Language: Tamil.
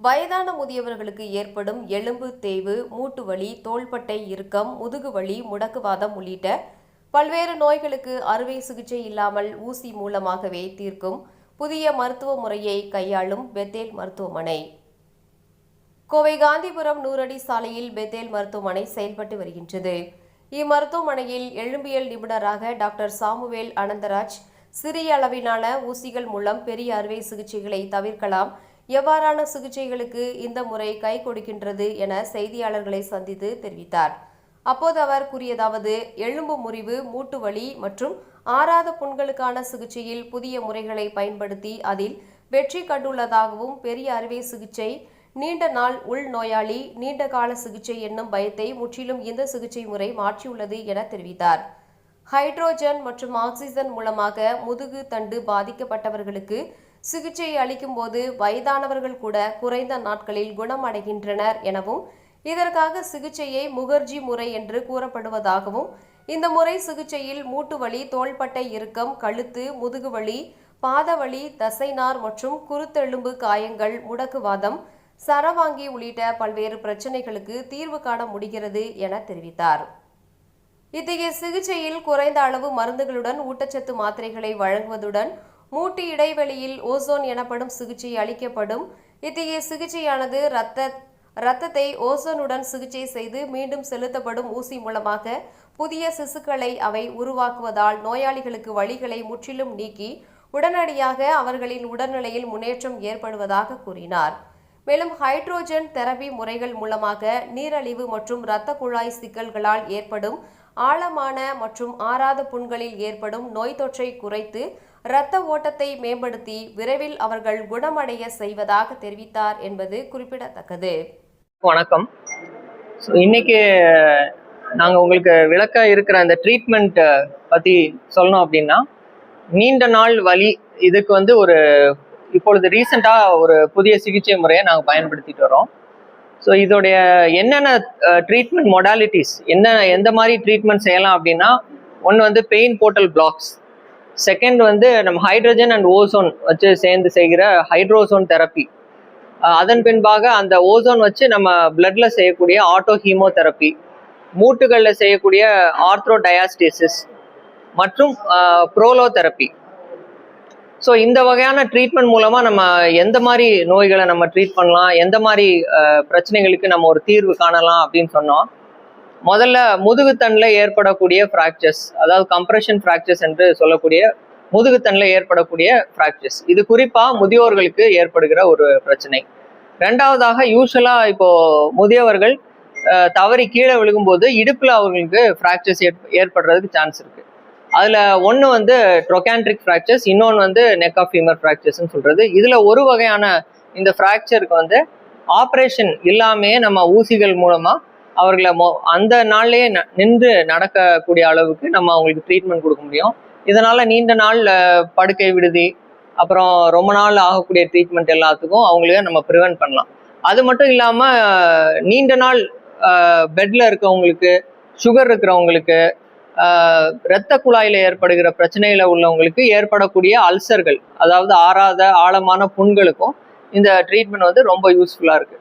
வயதான முதியவர்களுக்கு ஏற்படும் எலும்பு தேய்வு மூட்டு வலி தோள்பட்டை இறுக்கம் முதுகு வலி முடக்குவாதம் உள்ளிட்ட பல்வேறு நோய்களுக்கு அறுவை சிகிச்சை இல்லாமல் ஊசி மூலமாகவே தீர்க்கும் புதிய மருத்துவ முறையை கையாளும் பெத்தேல் மருத்துவமனை. கோவை காந்திபுரம் நூறடி சாலையில் பெத்தேல் மருத்துவமனை செயல்பட்டு வருகின்றது. இம்மருத்துவமனையில் எழும்பியல் நிபுணராக டாக்டர் சாமுவேல் அனந்தராஜ் சிறிய அளவிலான ஊசிகள் மூலம் பெரிய அறுவை சிகிச்சைகளை தவிர்க்கலாம் எவ்வாறான சிகிச்சைகளுக்கு இந்த முறை கை கொடுக்கின்றது என செய்தியாளர்களை சந்தித்து தெரிவித்தார். அப்போது அவர் கூறியதாவது எலும்பு முறிவு மூட்டு வலி மற்றும் ஆறாத புண்களுக்கான சிகிச்சையில் புதிய முறைகளை பயன்படுத்தி அதில் வெற்றி கண்டுள்ளதாகவும் பெரிய அறுவை சிகிச்சை நீண்ட நாள் உள்நோயாளி நீண்ட கால சிகிச்சை என்னும் பயத்தை முற்றிலும் இந்த சிகிச்சை முறை மாற்றியுள்ளது என தெரிவித்தார். ஹைட்ரோஜன் மற்றும் ஆக்சிஜன் மூலமாக முதுகு தண்டு பாதிக்கப்பட்டவர்களுக்கு சிகிச்சை அளிக்கும் போது வயதானவர்கள் கூட குறைந்த நாட்களில் குணமடைகின்றனர் எனவும் இதற்காக சிகிச்சையை முகர்ஜி முறை என்று கூறப்படுவதாகவும் இந்த முறை சிகிச்சையில் மூட்டு வலி தோள்பட்டை இறுக்கம் கழுத்து முதுகுவலி பாதவலி தசைநார் மற்றும் குருத்தெலும்பு காயங்கள் முடக்குவாதம் சரவாங்கி உள்ளிட்ட பல்வேறு பிரச்சனைகளுக்கு தீர்வு காண முடிகிறது என தெரிவித்தார். இத்தகைய சிகிச்சையில் குறைந்த அளவு மருந்துகளுடன் ஊட்டச்சத்து மாத்திரைகளை வழங்குவதுடன் மூட்டு இடைவெளியில் ஓசோன் எனப்படும் சிகிச்சை அளிக்கப்படும். இத்தகைய சிகிச்சையானது இரத்த இரத்தத்தை ஓசோனுடன் சிகிச்சை செய்து மீண்டும் செலுத்தப்படும் ஊசி மூலமாக புதிய சிசுக்களை அவை உருவாக்குவதால் நோயாளிகளுக்கு வழிகளை முற்றிலும் நீக்கி உடனடியாக அவர்களின் உடல்நிலையில் முன்னேற்றம் ஏற்படுவதாக கூறினார். மேலும் ஹைட்ரோஜன் தெரபி முறைகள் மூலமாக நீரழிவு மற்றும் இரத்த குழாய் சிக்கல்களால் ஏற்படும் ஆழமான மற்றும் ஆறாத புண்களில் ஏற்படும் நோய் தொற்றை குறைத்து இரத்த ஓட்டத்தை மேம்படுத்தி விரைவில் அவர்கள் குணமடைய செய்வதாக தெரிவித்தார் என்பது குறிப்பிடத்தக்கது. வணக்கம். ஸோ இன்னைக்கு நாங்கள் உங்களுக்கு விளக்க இருக்கிற அந்த ட்ரீட்மெண்ட் பற்றி சொல்லணும் அப்படின்னா நீண்ட நாள் வலி இதுக்கு வந்து ஒரு இப்பொழுது ரீசெண்டாக ஒரு புதிய சிகிச்சை முறையை நாங்கள் பயன்படுத்திட்டு வரோம். ஸோ இதோடைய என்னென்ன ட்ரீட்மெண்ட் மொடாலிட்டிஸ் என்ன எந்த மாதிரி ட்ரீட்மெண்ட் செய்யலாம் அப்படின்னா ஒன்று வந்து பெயின் போர்ட்டல் பிளாக்ஸ் செகண்ட் வந்து நம்ம ஹைட்ரஜன் அண்ட் ஓசோன் வச்சு சேர்ந்து செய்கிற ஹைட்ரோசோன் தெரப்பி அதன் பின்பாக அந்த ஓசோன் வச்சு நம்ம பிளட்ல செய்யக்கூடிய ஆட்டோ ஹீமோதெரப்பி மூட்டுகளில் செய்யக்கூடிய ஆர்த்ரோ டயாஸ்டிசிஸ் மற்றும் ப்ரோலோ தெரப்பி ஸோ இந்த வகையான ட்ரீட்மெண்ட் மூலமாக நம்ம எந்த மாதிரி நோய்களை நம்ம ட்ரீட் பண்ணலாம் எந்த மாதிரி பிரச்சனைகளுக்கு நம்ம ஒரு தீர்வு காணலாம் அப்படின்னு சொன்னோம். முதல்ல முதுகுத்தண்டில் ஏற்படக்கூடிய ஃப்ராக்சர்ஸ் அதாவது கம்ப்ரெஷன் ஃப்ராக்சர்ஸ் என்று சொல்லக்கூடிய முதுகுத்தண்டில் ஏற்படக்கூடிய ஃப்ராக்சர்ஸ் இது குறிப்பாக முதியோர்களுக்கு ஏற்படுகிற ஒரு பிரச்சனை. ரெண்டாவதாக யூஸ்வலாக இப்போ முதியவர்கள் தவறி கீழே விழுகும்போது இடுப்பில் அவர்களுக்கு ஃப்ராக்சர்ஸ் ஏற்படுறதுக்கு சான்ஸ் இருக்கு. அதில் ஒன்று வந்து ட்ரொகான்ட்ரிக் ஃப்ராக்சர்ஸ் இன்னொன்று வந்து நெக் ஆஃப் ஃபீமர் ஃப்ராக்சர்ஸ்னு சொல்கிறது இதில் ஒரு வகையான இந்த ஃப்ராக்சருக்கு வந்து ஆப்ரேஷன் இல்லாமையே நம்ம ஊசிகள் மூலமாக அவர்களை மோ அந்த நாள்லயே நின்று நடக்கக்கூடிய அளவுக்கு நம்ம அவங்களுக்கு ட்ரீட்மெண்ட் கொடுக்க முடியும். இதனால நீண்ட நாள் படுக்கை விடுதி அப்புறம் ரொம்ப நாள் ஆகக்கூடிய ட்ரீட்மெண்ட் எல்லாத்துக்கும் அவங்களையும் நம்ம ப்ரிவென்ட் பண்ணலாம். அது மட்டும் இல்லாமல் நீண்ட நாள் பெட்ல இருக்கவங்களுக்கு சுகர் இருக்கிறவங்களுக்கு இரத்த குழாயில ஏற்படுகிற பிரச்சனையில உள்ளவங்களுக்கு ஏற்படக்கூடிய அல்சர்கள் அதாவது ஆறாத ஆழமான புண்களுக்கும் இந்த ட்ரீட்மெண்ட் வந்து ரொம்ப யூஸ்ஃபுல்லா இருக்கு.